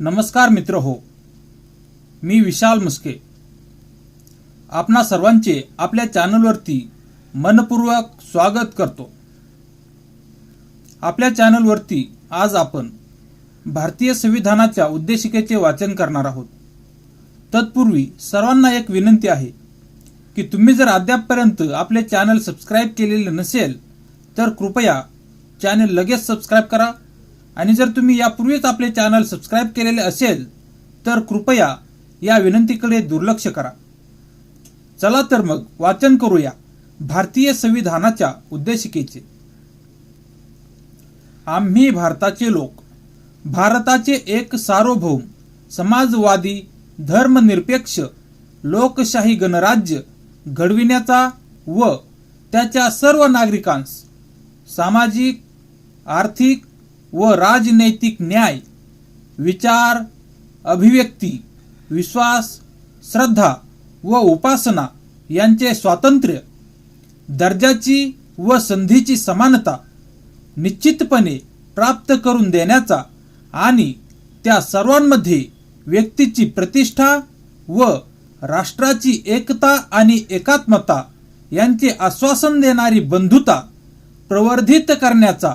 नमस्कार मित्र हो मी विशाल मुस्के. आपणा सर्वांचे आपल्या चॅनलवरती मनपूर्वक स्वागत करतो. आपल्या चॅनलवरती आज आपण भारतीय संविधानाच्या उद्देशिकेचे वाचन करणार आहोत. तत्पूर्वी सर्वांना एक विनंती आहे की तुम्ही जर अद्यापपर्यंत आपले चॅनल सबस्क्राईब केलेले नसेल तर कृपया चॅनल लगेच सबस्क्राईब करा आणि जर तुम्ही यापूर्वीच आपले चॅनल सबस्क्राईब केलेले असेल तर कृपया या विनंतीकडे दुर्लक्ष करा. चला तर मग वाचन करूया भारतीय संविधानाच्या उद्देशिकेचे. आम्ही भारताचे लोक भारताचे एक सार्वभौम समाजवादी धर्मनिरपेक्ष लोकशाही गणराज्य घडविण्याचा व त्याच्या सर्व नागरिकांस सामाजिक आर्थिक व राजनैतिक न्याय विचार अभिव्यक्ती विश्वास श्रद्धा व उपासना यांचे स्वातंत्र्य दर्जाची व संधीची समानता निश्चितपणे प्राप्त करून देण्याचा आणि त्या सर्वांमध्ये व्यक्तीची प्रतिष्ठा व राष्ट्राची एकता आणि एकात्मता यांचे आश्वासन देणारी बंधुता प्रवर्धित करण्याचा